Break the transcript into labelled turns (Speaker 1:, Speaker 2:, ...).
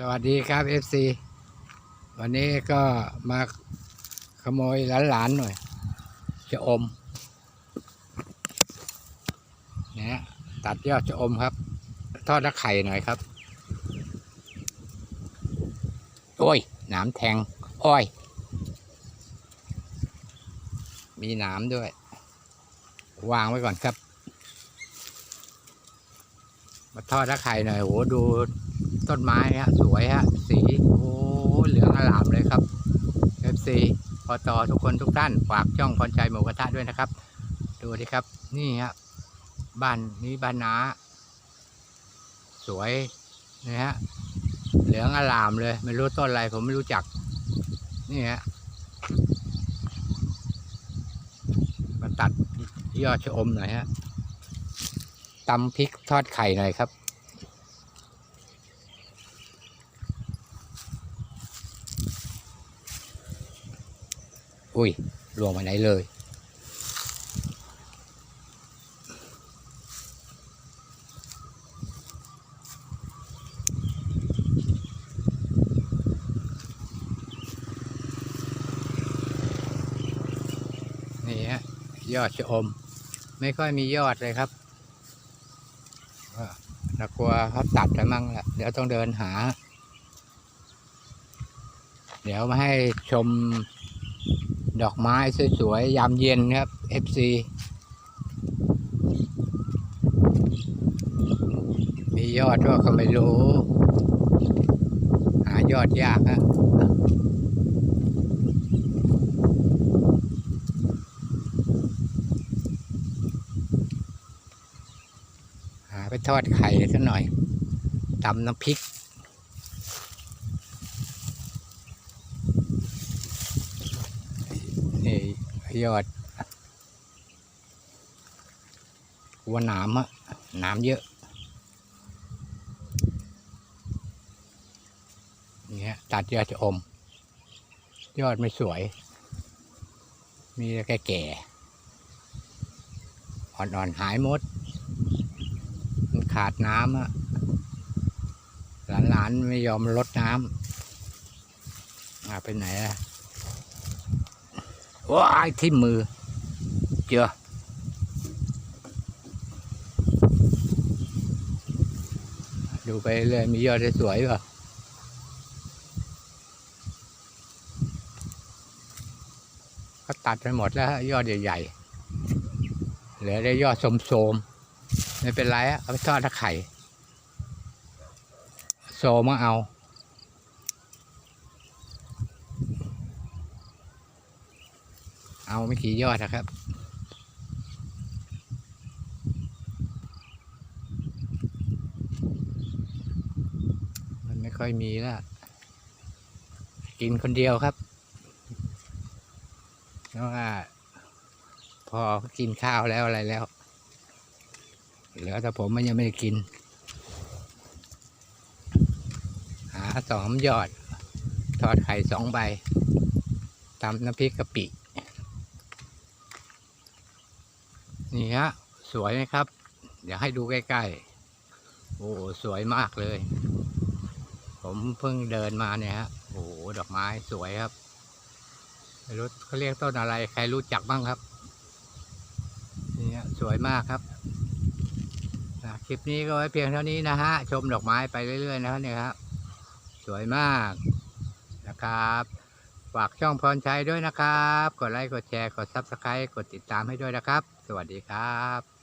Speaker 1: สวัสดีครับ FC วันนี้ก็มาขโมยหลานๆหน่อยชะอมเนี่ยตัดยอดชะอมครับ ทอดตะไข่หน่อยครับ โอ้ยหนามแทง อ้อย มีหนามด้วย วางไว้ก่อนครับ มาทอดตะไคร่หน่อยโหดู ต้นไม้ฮะสวยฮะ สีโอ้เหลืองอลามเลยครับ FC พอต่อทุกคนทุกท่านฝากช่องพรชัยหมูกระทะด้วยนะครับ ดูดิครับ นี่ฮะบ้านนี้บ้านนาสวยนะฮะเหลืองอลามเลย ไม่รู้ต้นอะไรผมไม่รู้จัก นี่ฮะมาตัดยอดชะอมหน่อยฮะตำพริกทอดไข่หน่อยครับ อุ้ยลวงมาไหนเลย นี่ฮะ ยอดชะอม ไม่ค่อยมียอดเลยครับน่ากลัวเขาตัดไปมั่งแหละเดี๋ยวต้องเดินหา เดี๋ยวมาให้ชม ดอกไม้สวยๆ ยามเย็นครับ FC มียอดว่าก็ไม่รู้ หายอดยากฮะหาไปทอดไข่สักหน่อยตำน้ำพริก นี่ยอดวัวนามอะนามเยอะนี่ฮะตัดยอดจะอม ยอดไม่สวย มีแต่แก่ๆอ่อนๆหายหมด มันขาดน้ำอะหลานๆไม่ยอมลดน้ำอ่าไปไหนอะ ว้ายที่มือเจอดูไปเรื่อยมียอดสวยๆป่ะก็ตัดไปหมดแล้วยอดใหญ่ๆเหลือได้ยอดโสมๆไม่เป็นไรอะเอาไปทอดตะไข่โซมาเอา เอาไม่กี่ยอดนะครับ มันไม่ค่อยมีแล้ว กินคนเดียวครับเพราะว่า พอกินข้าวแล้วอะไรแล้ว เหลือแต่ผมมันยังไม่ได้กิน หาสองยอด ทอดไข่สองใบตำน้ำพริกกะปิ นี่ฮะสวยไหมครับ เดี๋ยวให้ดูใกล้ๆ โอ้สวยมากเลย ผมเพิ่งเดินมาเนี่ยฮะโอ้ดอกไม้สวยครับไม่รู้เขาเรียกต้นอะไร ใครรู้จักบ้างครับนี่ฮะสวยมากครับคลิปนี้ก็ไว้เพียงเท่านี้นะฮะ ชมดอกไม้ไปเรื่อยๆนะครับเนี่ยครับสวยมากนะครับ ฝากช่องพรชัยด้วยนะครับ กดไลค์ กดแชร์ กดซับสไครต์กดติดตามให้ด้วยนะครับ สวัสดีครับ